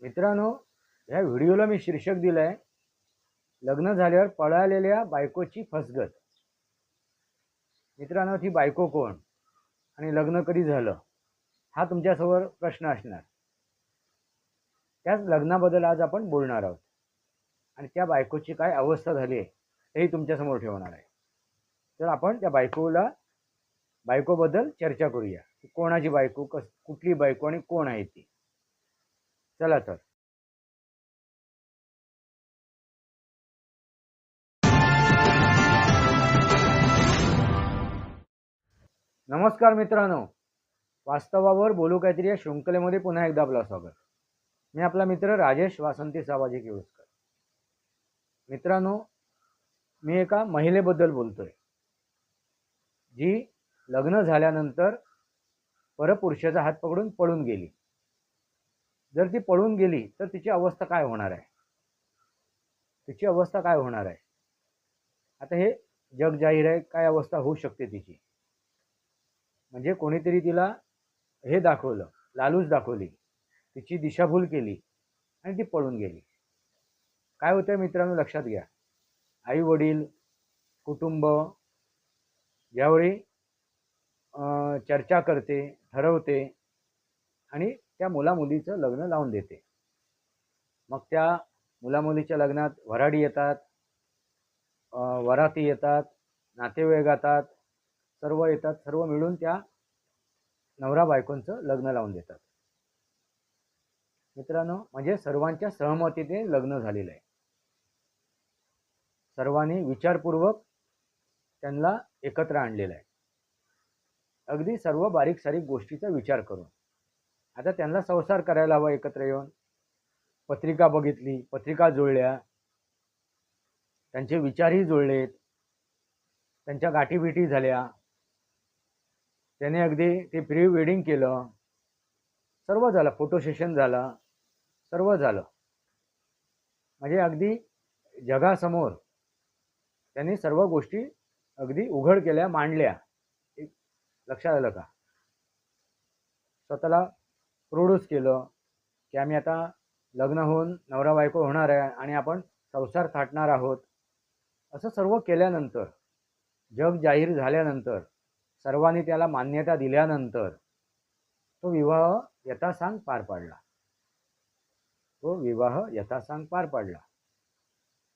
मित्रांनो ह्या व्हिडिओला मी शीर्षक दिलं आहे लग्न झाल्यावर पळालेल्या बायकोची फसगत. मित्रांनो ती बायको कोण? आणि लग्न कधी झालं? हा तुमच्यासमोर प्रश्न असणार. त्याच लग्नाबद्दल आज आपण बोलणार आहोत. आणि त्या बायकोची काय अवस्था झाली आहे हेही तुमच्यासमोर ठेवणार आहे. तर आपण त्या बायकोला बायकोबद्दल चर्चा करूया. कोणाची बायको कस कुठली बायको आणि कोण आहे ती? चला तर. नमस्कार मित्रांनो. वास्तवावर बोलू काहीतरी या शृंखलेमध्ये पुन्हा एकदा आपलं स्वागत. मी आपला मित्र राजेश वासंती साबाजी केळुसकर मित्रांनो मी एका महिलेबद्दल बोलतोय. जी लग्न झाल्यानंतर परपुरुषाचा हात पकडून पळून गेली. जर ती पळून गेली तर तिची अवस्था काय होणार आहे? तिची अवस्था काय होणार आहे? आता हे जग जाहीर आहे काय अवस्था होऊ शकते तिची? म्हणजे कोणीतरी तिला हे दाखवलं लालूच दाखवली तिची दिशाभूल केली आणि ती पळून गेली. काय होतं मित्रांनो लक्षात घ्या. आई वडील कुटुंब ज्यावेळी चर्चा करते ठरवते आणि त्या मुलामुलीचं लग्न लावून देते. मग त्या मुलामुलीच्या लग्नात वराडी येतात वराती येतात नातेवाईक येतात सर्व येतात सर्व मिळून त्या नवरा बायकोंचं लग्न लावून देतात. मित्रांनो म्हणजे सर्वांच्या सहमतीने लग्न झालेलं आहे. सर्वांनी विचारपूर्वक त्यांना एकत्र आणलेलं आहे. अगदी सर्व बारीक सारीक गोष्टीचा विचार करून. आता त्यांना संसार करायला हवा एकत्र येऊन. पत्रिका बघितली पत्रिका जुळल्या. त्यांचे विचारही जुळलेत. त्यांच्या गाठीभेटी झाल्या. त्याने अगदी ते प्री वेडिंग केलं. सर्व झालं फोटो सेशन झालं सर्व झालं. म्हणजे अगदी जगासमोर त्यांनी सर्व गोष्टी अगदी उघड केल्या मांडल्या. लक्षात आलं का? स्वतःला प्रोड्यूस केलं की आम्ही आता लग्न होऊन नवरा बायको होणार आहे आणि आपण संसार थाटणार आहोत. असं सर्व केल्यानंतर जग जाहीर झाल्यानंतर सर्वांनी त्याला मान्यता दिल्यानंतर तो विवाह यथासांग पार पाडला. तो विवाह यथासांग पार पाडला.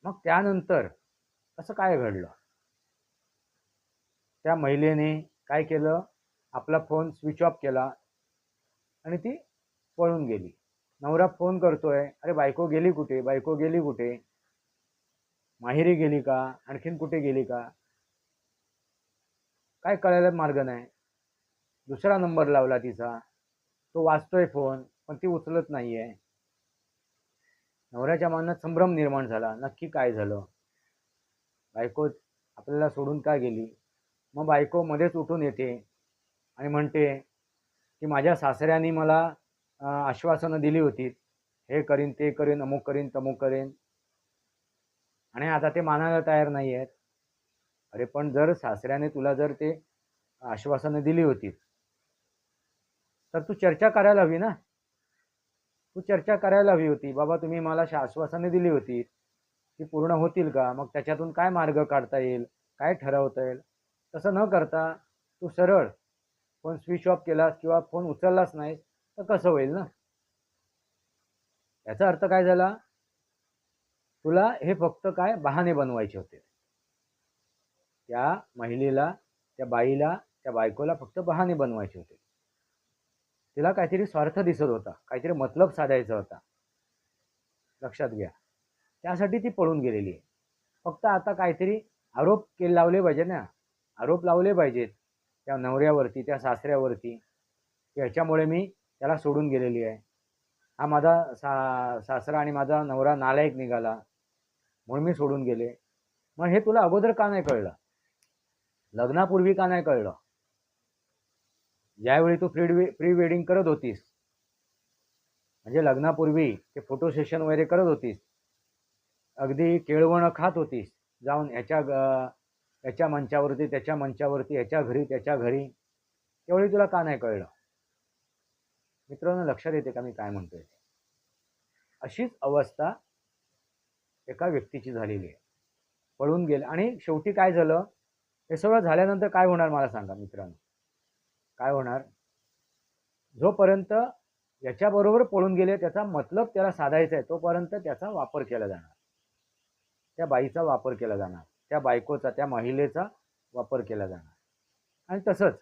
मग त्यानंतर असं काय घडलं? त्या महिलेने काय केलं? आपला फोन स्विच ऑफ केला. आणि ती पळून गेली. नवरा फोन करतोय अरे बायको गेली कुठे? बायको गेली कुठे? माहेरी गेली का? आणखीन कुठे गेली का? काय कळायला मार्ग नाही. दुसरा नंबर लावला तिचा. तो वाचतोय फोन पण ती उचलत नाहीये. नवऱ्याच्या मनात संभ्रम निर्माण झाला. नक्की काय झालं? बायको आपल्याला सोडून का गेली? मग बायको मध्येच उठून येते आणि म्हणते की माझ्या सासऱ्याने मला आश्वासनं दिली होती. हे करीन ते करीन अमुक करीन तमुक करीन. आणि आता ते मानायला तयार नाही आहेत अरे पण जर सासऱ्याने तुला जर ते आश्वासनं दिली होती तर तू चर्चा करायला हवी ना? तू चर्चा करायला हवी होती. बाबा तुम्ही मला शा- दिली होती ती पूर्ण होतील का? मग त्याच्यातून काय मार्ग काढता येईल? काय ठरवता येईल? तसं न करता तू सरळ फोन स्विच ऑफ केलास किंवा फोन उचललाच नाही तर कसं होईल ना? याचा अर्थ काय झाला? तुला हे फक्त काय बहाणे बनवायचे होते. त्या महिलेला त्या बाईला त्या बायकोला फक्त बहाणे बनवायचे होते. तिला काहीतरी स्वार्थ दिसत होता काहीतरी मतलब साधायचा होता. लक्षात घ्या. त्यासाठी ती पळून गेलेली आहे. फक्त आता काहीतरी आरोप केले लावले पाहिजे ना. आरोप लावले पाहिजेत. त्या नवऱ्यावरती त्या सासऱ्यावरती. याच्यामुळे ह्याच्यामुळे मी त्याला सोडून गेलेली आहे. हा माझा सा सासरा आणि माझा नवरा नालायक निघाला. म्हणून मी सोडून गेले. मग हे तुला अगोदर का नाही कळलं? लग्नापूर्वी का नाही कळलं? ज्यावेळी तू प्री प्री वेडिंग करत होतीस. म्हणजे लग्नापूर्वी ते फोटो सेशन वगैरे करत होतीस. अगदी केळवणं खात होतीस. जाऊन ह्याच्या त्याच्या याच्या मंचावरती त्याच्या मंचावरती याच्या घरी त्याच्या घरी. त्यावेळी तुला का नाही कळलं? मित्रांनो लक्षात येते का मी काय म्हणतोय? ते? अशीच अवस्था एका व्यक्तीची झालेली आहे. पळून गेलं. आणि शेवटी काय झालं? हे सगळं झाल्यानंतर काय होणार मला सांगा मित्रांनो? काय होणार? जोपर्यंत याच्याबरोबर पळून गेले त्याचा मतलब त्याला साधायचा आहे तोपर्यंत त्याचा वापर केला जाणार. त्या बाईचा वापर केला जाणार. त्या बायकोचा त्या महिलेचा वापर केला जाणार. आणि तसंच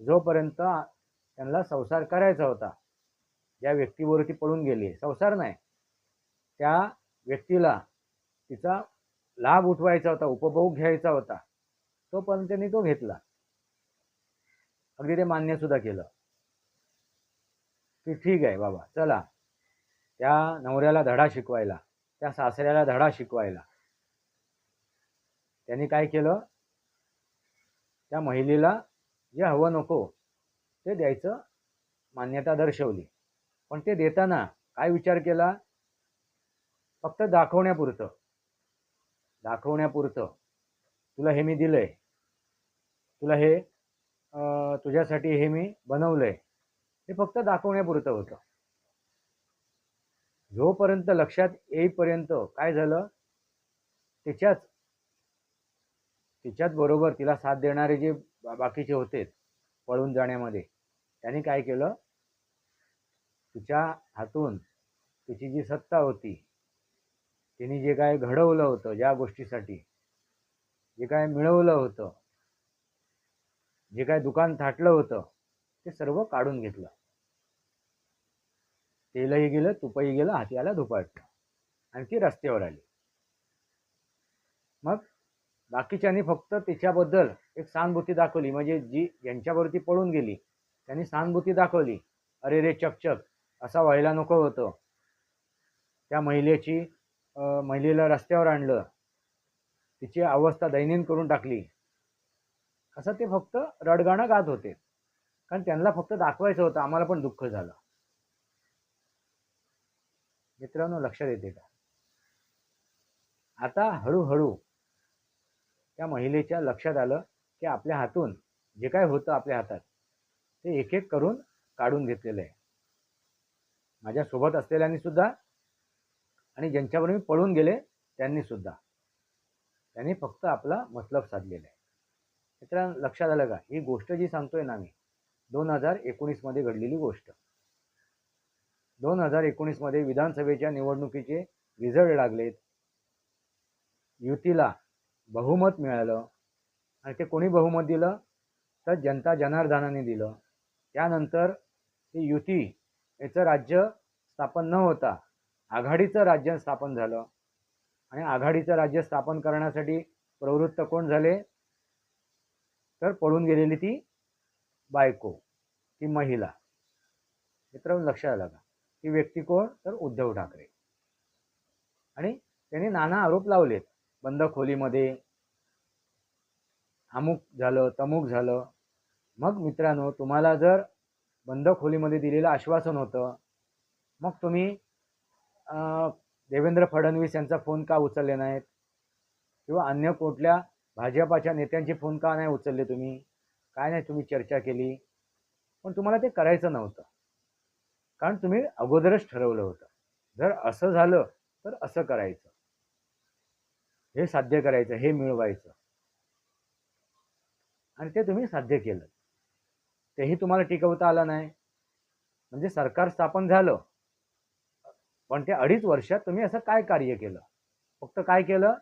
जोपर्यंत त्यांना संसार करायचा होता ज्या व्यक्तीवरती पळून गेली संसार नाही त्या व्यक्तीला तिचा लाभ उठवायचा होता उपभोग घ्यायचा होता तोपर्यंत त्यांनी तो घेतला. अगदी ते मान्य सुद्धा केलं. की ठीक आहे बाबा चला. त्या नवऱ्याला धडा शिकवायला त्या सासऱ्याला धडा शिकवायला त्यांनी काय केलं? त्या महिलेला जे हवं नको ते द्यायचं मान्यता दर्शवली. पण ते देताना काय विचार केला? फक्त दाखवण्यापुरतं. दाखवण्यापुरतं. तुला हे मी दिलंय. तुला हे तुझ्यासाठी हे मी बनवलंय. हे फक्त दाखवण्यापुरतं होतं. जोपर्यंत लक्षात येईपर्यंत काय झालं? त्याच्याच तिच्याच बरोबर तिला साथ देणारे जे बाकीचे होते पळून जाण्यामध्ये त्यांनी काय केलं? तिच्या हातून तिची जी सत्ता होती तिने जे काय घडवलं होतं ज्या गोष्टीसाठी जे काय मिळवलं होतं जे काय दुकान थाटलं होतं ते सर्व काढून घेतलं. तेलही गेलं तुपही गेलं हाती आला धुपाटलं आणि ती रस्त्यावर आली. मग बाकीच्यांनी फक्त तिच्याबद्दल एक सहानुभूती दाखवली. म्हणजे जी ज्यांच्यावरती पळून गेली त्यांनी सहानुभूती दाखवली. अरे रे चकचक असा व्हायला नको होतं. त्या महिलेची महिलेला रस्त्यावर आणलं. तिची अवस्था दैनंद करून टाकली. असं ते फक्त रडगाणं गात होते. कारण त्यांना फक्त दाखवायचं होतं आम्हाला पण दुःख झालं. मित्रांनो लक्षात येते का? आता हळूहळू त्या महिलेच्या लक्षात आलं की आपल्या हातून जे काय होतं आपल्या हातात ते एक एक करून काढून घेतलेलं आहे. माझ्यासोबत असलेल्यांनी सुद्धा आणि ज्यांच्यावर मी पळून गेले त्यांनी सुद्धा. त्यांनी फक्त आपला मतलब साधलेला आहे. मित्रांनो लक्षात आलं का? ही गोष्ट जी सांगतोय ना मी दोन हजार एकोणीसमध्ये घडलेली गोष्ट. दोन हजार एकोणीसमध्ये विधानसभेच्या निवडणुकीचे रिझल्ट लागलेत. युतीला बहुमत मिळालं. आणि ते कोणी बहुमत दिलं? तर जनता जनार्दनाने दिलं. त्यानंतर ती युती याचं राज्य स्थापन न होता आघाडीचं राज्य स्थापन झालं. आणि आघाडीचं राज्य स्थापन करण्यासाठी प्रवृत्त कोण झाले? तर पळून गेलेली ती बायको ती महिला. मित्र लक्षात आलं का? ती व्यक्ती कोण? तर उद्धव ठाकरे. आणि त्यांनी नाना आरोप लावलेत. बंद खोलीमध्ये अमुक झालं तमुक झालं. मग मित्रांनो तुम्हाला जर बंद खोलीमध्ये दिलेलं आश्वासन होतं मग तुम्ही देवेंद्र फडणवीस यांचा फोन का उचलले नाहीत? किंवा अन्य कुठल्या भाजपाच्या नेत्यांचे फोन का नाही उचलले तुम्ही? काय नाही तुम्ही चर्चा केली? पण तुम्हाला ते करायचं नव्हतं. कारण तुम्ही अगोदरच ठरवलं होतं. जर असं झालं तर असं करायचं. हे साध्य करायचं हे मिळवायचं. आणि ते तुम्ही साध्य केलं. तेही तुम्हाला टिकवता आलं नाही. म्हणजे सरकार स्थापन झालं. पण ते अडीच वर्षात तुम्ही असं काय कार्य केलं? फक्त काय केलं?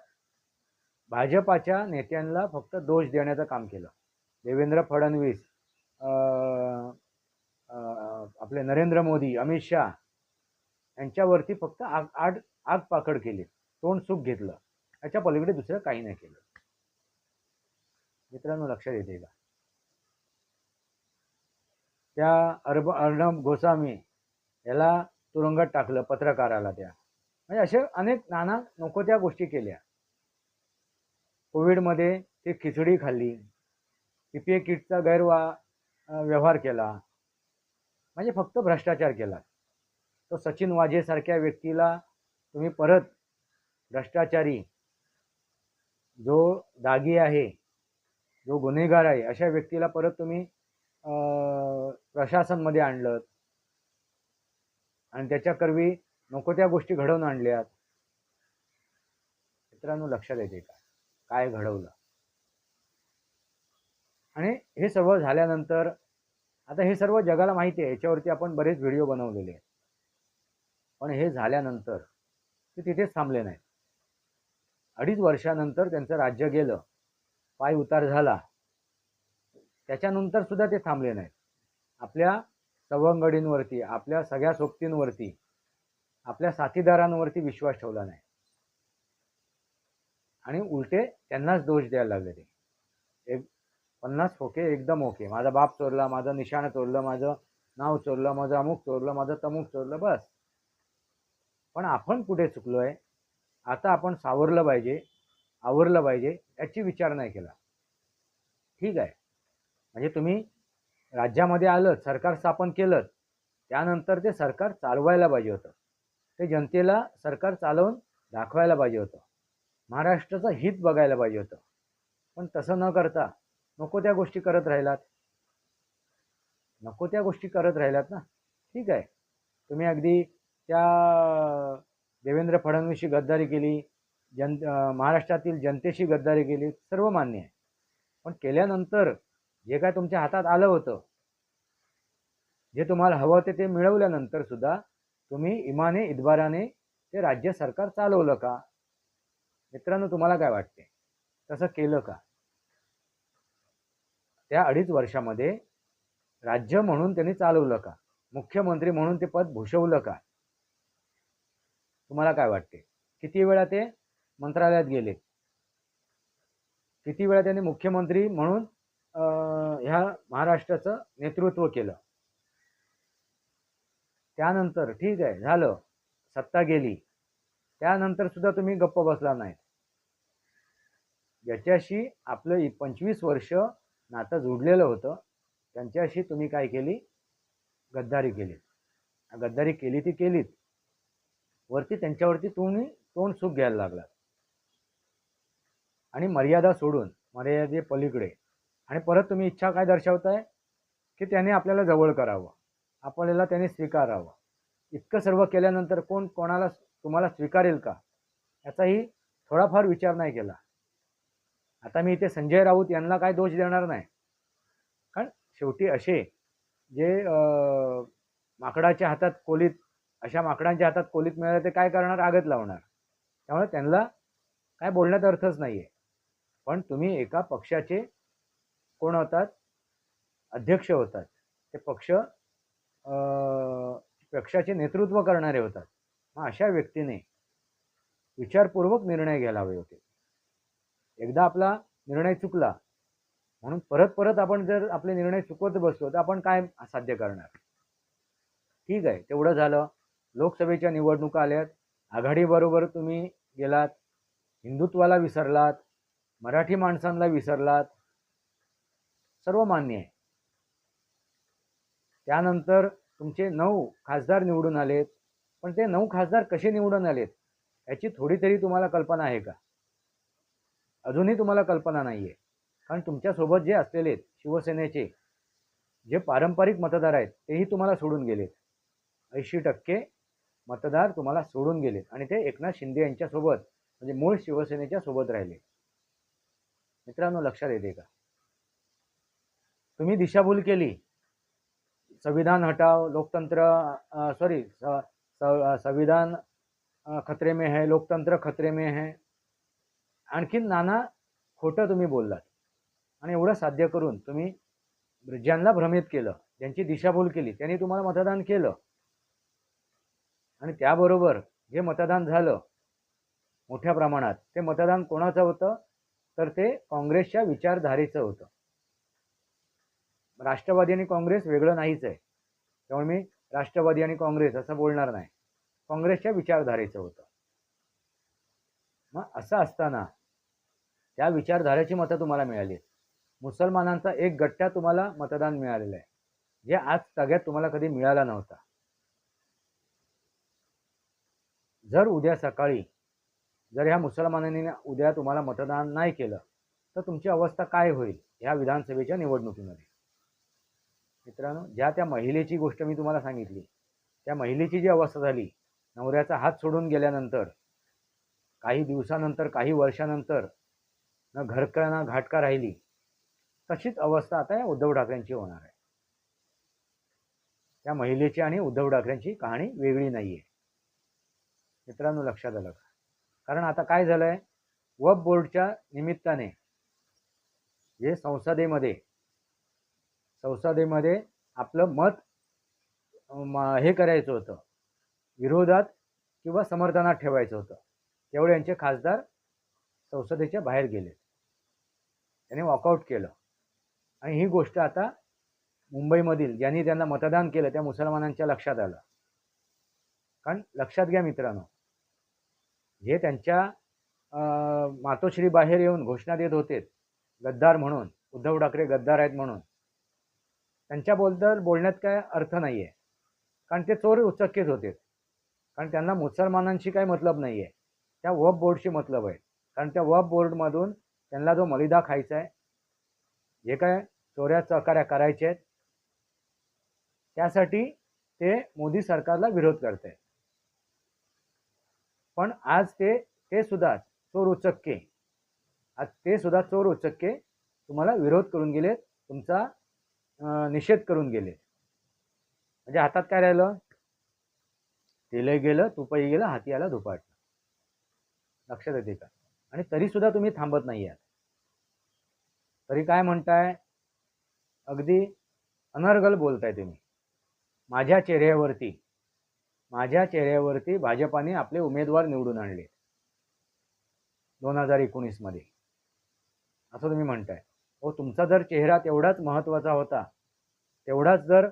भाजपाच्या नेत्यांना फक्त दोष देण्याचं काम केलं. देवेंद्र फडणवीस अं, आपले नरेंद्र मोदी अमित शहा यांच्यावरती फक्त आग आग आग पाकड केली. तोंड सुख घेतलं. याच्या पलीकडे दुसरं काही नाही केलं. मित्रांनो लक्षात येते का? त्या अर्ब अर्णब गोस्वामी याला तुरुंगात टाकलं पत्रकाराला त्या. म्हणजे असे अनेक नाना नको त्या गोष्टी केल्या. कोविडमध्ये ते खिचडी खाल्ली. पी पी ए किटचा गैरवा व्यवहार केला. म्हणजे फक्त भ्रष्टाचार केला. तो सचिन वाजेसारख्या व्यक्तीला तुम्ही परत भ्रष्टाचारी जो दागी आहे जो गुन्हेगार आहे अशा व्यक्तीला परत तुम्ही प्रशासनमध्ये आणलं आणि त्याच्याकरवी नको त्या गोष्टी घडवून आणल्यात. मित्रांनो लक्षात येते का? काय घडवलं? आणि हे सर्व झाल्यानंतर आता हे सर्व जगाला माहिती आहे याच्यावरती आपण बरेच व्हिडिओ बनवलेले आहेत. पण हे झाल्यानंतर ते तिथेच थांबले नाहीत. अडीच वर्षानंतर त्यांचं राज्य गेलं. पाय उतार झाला. त्याच्यानंतर सुद्धा ते थांबले नाहीत. आपल्या सवंगडींवरती आपल्या सगळ्या सोबतींवरती आपल्या साथीदारांवरती विश्वास ठेवला नाही. आणि उलटे त्यांनाच दोष द्यायला लागले ते. एक पन्नास ओके एकदम ओके. माझा बाप चोरला माझं निशाण चोरलं माझं नाव चोरलं माझं अमुक चोरलं माझं तमुक चोरलं बस. पण आपण कुठे चुकलोय? आता आपण सावरलं पाहिजे आवरलं पाहिजे याची विचार नाही केला. ठीक आहे. म्हणजे तुम्ही राज्यामध्ये आलं सरकार स्थापन केलं त्यानंतर ते सरकार चालवायला पाहिजे होतं. ते जनतेला सरकार चालवून दाखवायला पाहिजे होतं. महाराष्ट्राचं हित बघायला पाहिजे होतं. पण तसं न करता नको त्या गोष्टी करत राहिलात. नको त्या गोष्टी करत राहिलात ना. ठीक आहे. तुम्ही अगदी त्या देवेंद्र फडणवीसशी गद्दारी केली जन महाराष्ट्रातील जनतेशी गद्दारी केली सर्व मान्य आहे. पण केल्यानंतर जे काय तुमच्या हातात आलं होतं जे तुम्हाला हवं होते ते मिळवल्यानंतर सुद्धा तुम्ही इमाने इदबाराने ते राज्य सरकार चालवलं का? मित्रांनो तुम्हाला काय वाटते? तसं केलं का? त्या अडीच वर्षामध्ये राज्य म्हणून त्यांनी चालवलं का? मुख्यमंत्री म्हणून ते पद भूषवलं का? तुम्हाला काय वाटते? किती वेळा ते मंत्रालयात गेले? किती वेळा त्यांनी मुख्यमंत्री म्हणून ह्या महाराष्ट्राचं नेतृत्व केलं? त्यानंतर ठीक आहे झालं. सत्ता गेली. त्यानंतर सुद्धा तुम्ही गप्प बसला नाही ज्याच्याशी आपलं पंचवीस वर्ष नातं जुडलेलं होतं त्यांच्याशी तुम्ही काय केली? गद्दारी केली. गद्दारी केली ती केलीत. वरती त्यांच्यावरती तुम्ही तोंड सुख घ्यायला लागला आणि मर्यादा सोडून मर्यादे पलीकडे. आणि परत तुम्ही इच्छा काय दर्शवताय? की त्याने आपल्याला जवळ करावं. आपल्याला त्याने स्वीकारावं. इतकं सर्व केल्यानंतर कोण कोणाला तुम्हाला स्वीकारेल का? याचाही थोडाफार विचार नाही केला. आता मी इथे संजय राऊत यांना काय दोष देणार नाही. कारण शेवटी असे जे माकडाच्या हातात कोलीत अशा माकडांच्या हातात कोलीत मिळालं ते काय करणार? आगत लावणार. त्यामुळे त्यांना काय बोलण्यात अर्थच नाही आहे पण तुम्ही एका पक्षाचे कोण होतात? अध्यक्ष होतात. ते पक्ष पक्षाचे नेतृत्व करणारे होतात. मग अशा व्यक्तीने विचारपूर्वक निर्णय घ्यायला हवे होते. एकदा आपला निर्णय चुकला म्हणून परत परत आपण जर आपले निर्णय चुकवत बसलो तर आपण काय साध्य करणार? ठीक आहे तेवढं झालं. लोकसभेच्या निवडणुका आल्यात. आघाडीबरोबर तुम्ही गेलात. हिंदुत्वाला विसरलात. मराठी माणसांना विसरलात. सर्व मान्य आहे. त्यानंतर तुमचे नऊ खासदार निवडून आलेत. पण ते नऊ खासदार कसे निवडून आलेत? याची थोडी तरी तुम्हाला कल्पना आहे का? अजूनही तुम्हाला कल्पना नाही आहे कारण तुमच्यासोबत जे असलेले शिवसेनेचे जे पारंपरिक मतदार आहेत तेही तुम्हाला सोडून गेलेत. ऐंशी टक्के मतदार तुम्हाला सोडून गेले आणि ते एकनाथ शिंदे यांच्यासोबत म्हणजे मूळ शिवसेनेच्या सोबत राहिले. मित्रांनो लक्षात येते का? तुम्ही दिशाभूल केली. संविधान हटाव लोकतंत्र सॉरी संविधान खतरे में है लोकतंत्र खतरे में है. आणखीन नाना खोटं तुम्ही बोललात. आणि एवढं साध्य करून तुम्ही ज्यांना भ्रमित केलं ज्यांची दिशाभूल केली त्यांनी तुम्हाला मतदान केलं. आणि त्याबरोबर जे मतदान झालं मोठ्या प्रमाणात ते मतदान कोणाचं होतं? तर ते काँग्रेसच्या विचारधारेचं होतं. राष्ट्रवादी आणि काँग्रेस वेगळं नाहीच आहे. त्यामुळे मी राष्ट्रवादी आणि काँग्रेस असं बोलणार नाही. काँग्रेसच्या विचारधारेचं होतं. मग असं असताना त्या विचारधारेची मतं तुम्हाला मिळाली मुसलमानांचा एक गट्ट्या तुम्हाला मतदान मिळालेलं आहे. जे आज सगळ्यात तुम्हाला कधी मिळाला नव्हता. जर उद्या सकाळी जर ह्या मुसलमानांनी उद्या तुम्हाला मतदान नाही केलं तर तुमची अवस्था काय होईल ह्या विधानसभेच्या निवडणुकीमध्ये? मित्रांनो ज्या त्या महिलेची गोष्ट मी तुम्हाला सांगितली त्या महिलेची जी अवस्था झाली नवऱ्याचा हात सोडून गेल्यानंतर काही दिवसानंतर काही वर्षानंतर न घरका ना घाटका राहिली तशीच अवस्था आता या उद्धव ठाकरेंची होणार आहे. त्या महिलेची आणि उद्धव ठाकरेंची कहाणी वेगळी नाही आहे मित्रांनो लक्षात आलं का? कारण आता काय झालंय? वब बोर्डच्या निमित्ताने जे संसदेमध्ये संसदेमध्ये आपलं मत हे करायचं होतं. विरोधात किंवा समर्थनात ठेवायचं होतं. तेवढे यांचे खासदार संसदेच्या बाहेर गेले. त्याने वॉकआउट केलं. आणि ही गोष्ट आता मुंबईमधील ज्यांनी त्यांना मतदान केलं त्या मुसलमानांच्या लक्षात आलं. कारण लक्षात घ्या मित्रांनो जे त्यांच्या मातोश्री बाहेर येऊन घोषणा देत होते गद्दार म्हणून उद्धव ठाकरे गद्दार आहेत म्हणून. त्यांच्याबद्दल बोलण्यात काय अर्थ नाही आहे कारण ते चोर उचक्केच होते. कारण त्यांना मुसलमानांशी काही मतलब नाही आहे त्या वब बोर्डशी मतलब आहे कारण त्या वब बोर्डमधून त्यांना जो मलिदा खायचा आहे जे काय चोऱ्या चकाऱ्या करायच्या आहेत त्यासाठी ते मोदी सरकारला विरोध करत आहेत पण आज ते ते सुद्धा चोर उचक्के आज ते सुद्धा चोर उचक्के तुम्हाला विरोध करून गेले तुमचा निषेध करून गेले म्हणजे हातात काय राहिलं? तेलही गेलं तुपही गेलं हाती आला धुपाटलं लक्षात येते का? आणि तरी सुद्धा तुम्ही थांबत नाही आहात. तरी काय म्हणताय? अगदी अनर्गल बोलताय तुम्ही. माझ्या चेहऱ्यावरती. माझ्या चेहऱ्यावरती भाजपाने आपले उमेदवार निवडून आणले. दोन हजार एकोणीसमध्ये असं तुम्ही म्हणताय. हो तुमचा जर चेहरा तेवढाच महत्त्वाचा होता तेवढाच जर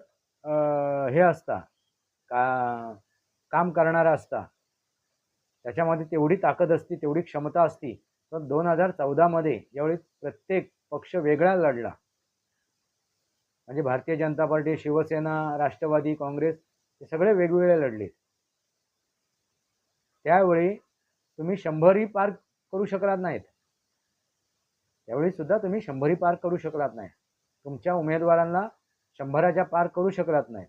हे असता का काम करणारा असता त्याच्यामध्ये तेवढी ताकद असती तेवढी क्षमता असती तर दोन हजार चौदामध्ये यावेळी प्रत्येक पक्ष वेगळा लढला. म्हणजे भारतीय जनता पार्टी शिवसेना राष्ट्रवादी काँग्रेस ते सगळे वेगवेगळे लढले. त्यावेळी तुम्ही शंभरही पार करू शकलात नाहीत. त्यावेळी सुद्धा तुम्ही शंभरही पार करू शकलात नाही. तुमच्या उमेदवारांना शंभराच्या पार करू शकलात नाही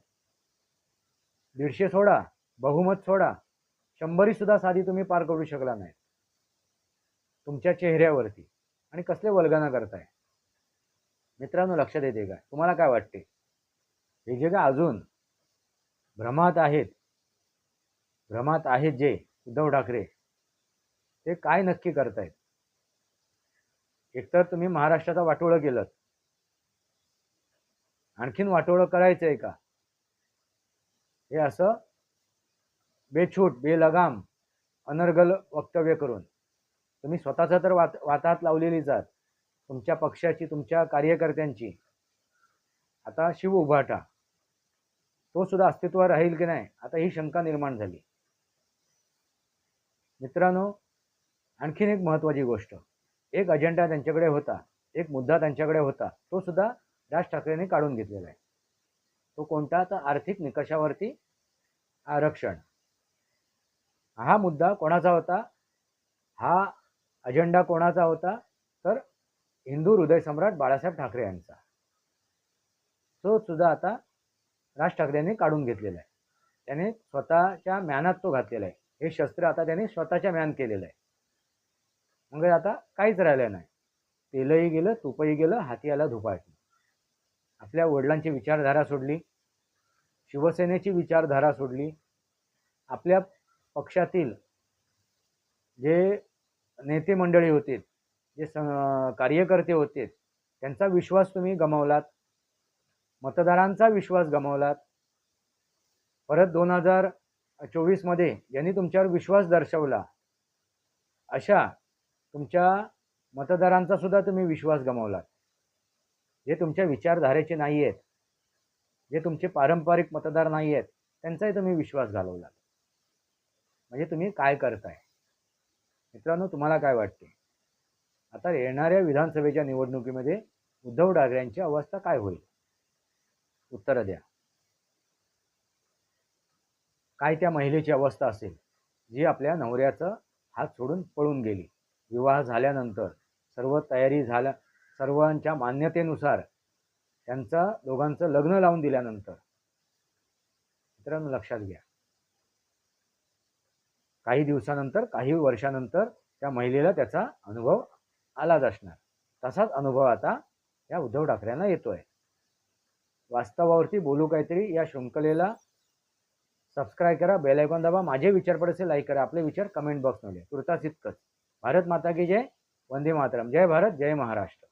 दीडशे सोडा बहुमत सोडा शंभरी सुद्धा साधी तुम्ही पार करू शकला नाही. तुमच्या चेहऱ्यावरती. आणि कसले वल्गना करताय? मित्रांनो लक्ष देते का? तुम्हाला काय वाटते? हे जे का अजून भ्रमात आहेत. भ्रमात आहेत जे उद्धव ठाकरे. ते काय नक्की करतायत? एकतर तुम्ही महाराष्ट्राचा वाटोळं केलं आणखीन वाटोळं करायचं आहे का? हे असं बेछूट बेलगाम अनर्गल वक्तव्य करून. तुम्ही स्वतःचा तर वात वाताहत लावलेली जात तुमच्या पक्षाची तुमच्या कार्यकर्त्यांची. आता शिव उभाटा. तो सुद्धा अस्तित्वात राहील की नाही आता ही शंका निर्माण झाली. मित्रांनो आणखीन एक महत्त्वाची गोष्ट. एक अजेंडा त्यांच्याकडे होता एक मुद्दा त्यांच्याकडे होता तो सुद्धा राज ठाकरेंनी काढून घेतलेला आहे. तो कोणता? तर आर्थिक निकषावरती आरक्षण. हा मुद्दा कोणाचा होता? हा अजेंडा कोणाचा होता? तर हिंदू हृदय सम्राट बाळासाहेब ठाकरे यांचा. तो सुद्धा आता राज ठाकरेंनी काढून घेतलेला आहे. त्याने स्वतःच्या म्यानात तो घातलेला आहे. हे शस्त्र आता त्याने स्वतःच्या म्यान केलेलं आहे. मग आता काहीच राहिलं नाही. तेलही गेलं तुपही गेलं हाती आला धुपाटलं आपल्या वडिलांची विचारधारा सोडली. शिवसेनेची विचारधारा सोडली. आपल्या पक्षातील जे नेते मंडळी होते जे स कार्यकर्ते होते त्यांचा विश्वास तुम्ही गमावलात. मतदारांचा विश्वास गमावलात. परत दोन हजार चोवीसमध्ये यांनी तुमच्यावर विश्वास दर्शवला. अशा तुमच्या मतदारांचा सुद्धा तुम्ही विश्वास गमावलात. जे तुमच्या विचारधारेचे नाही आहेत जे तुमचे पारंपरिक मतदार नाही आहेत त्यांचाही तुम्ही विश्वास घालवलात. म्हणजे तुम्ही काय करताय? मित्रांनो तुम्हाला काय वाटते? आता येणाऱ्या विधानसभेच्या निवडणुकीमध्ये उद्धव ठाकरेंची अवस्था काय होईल? उत्तर द्या. काय त्या महिलेची अवस्था असेल? जी आपल्या नवऱ्याचं हात सोडून पळून गेली. विवाह झाल्यानंतर सर्व तयारी झाल्या सर्वांच्या मान्यतेनुसार त्यांचं दोघांचं लग्न लावून दिल्यानंतर. मित्रांनो लक्षात घ्या. काही दिवसानंतर काही वर्षानंतर त्या महिलेला त्याचा अनुभव आलाच असणार. तसाच अनुभव आता या उद्धव ठाकरेंना येतोय. वास्तवावरती बोलू काहीतरी या शृंखलेला. सबस्क्राईब करा बेल आयकॉन दाबा. माझे विचार पडसे लाईक करा. आपले विचार कमेंट बॉक्समध्ये तुर्तास इतकंच. भारत माता की जय. वंदे मातरम. जय भारत जय महाराष्ट्र.